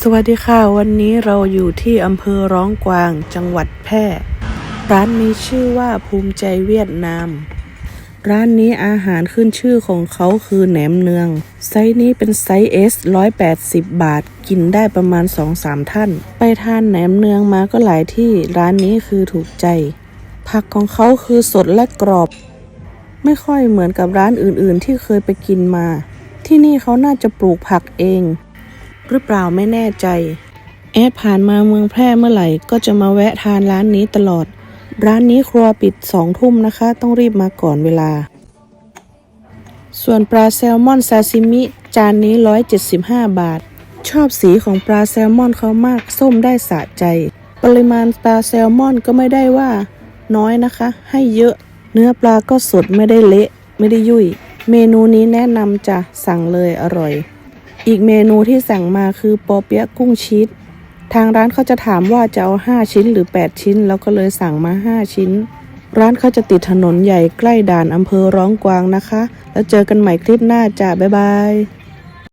สวัสดีค่ะ วันนี้เราอยู่ที่อำเภอร้องกวางจังหวัดแพร่ร้านมีชื่อว่าภูมิใจเวียดนาม ร้านนี้อาหารขึ้นชื่อของเขาคือแหนมเนือง ไซส์นี้เป็นไซส์ S 180 บาท กินได้ประมาณ 2-3 ท่าน ไปทานแหนมเนืองมาก็หลายที่ร้านนี้คือถูกใจ ผักของเขาคือสดและกรอบ ไม่ค่อยเหมือนกับร้านอื่นๆ ที่เคยไปกินมา ที่นี่เขาน่าจะปลูกผักเอง หรือเปล่าไม่แน่ใจ แอดผ่านมาเมืองแพร่เมื่อไหร่ก็จะมาแวะทานร้านนี้ตลอด ร้านนี้ครัวปิดสองทุ่มนะคะ ต้องรีบมาก่อนเวลา ส่วนปลาแซลมอนซาซิมิ จานนี้ 175 บาท ชอบสีของปลาแซลมอนเขามาก ส้มได้สะใจ ปริมาณปลาแซลมอนก็ไม่ได้ว่า น้อยนะคะ ให้เยอะ เนื้อปลาก็สดไม่ได้เละ ไม่ได้ยุ่ย เมนูนี้แนะนำจะสั่งเลยอร่อย อีกเมนูที่สั่งมาคือปอเปี๊ยะกุ้งชีสทางร้านเขาจะถามว่าจะเอา5ชิ้นหรือ8ชิ้น แล้วก็เลยสั่งมา5ชิ้น ร้านเขาจะติดถนนใหญ่ใกล้ด่านอำเภอร้องกวางนะคะ แล้วเจอกันใหม่คลิปหน้าจ้าบ๊ายบาย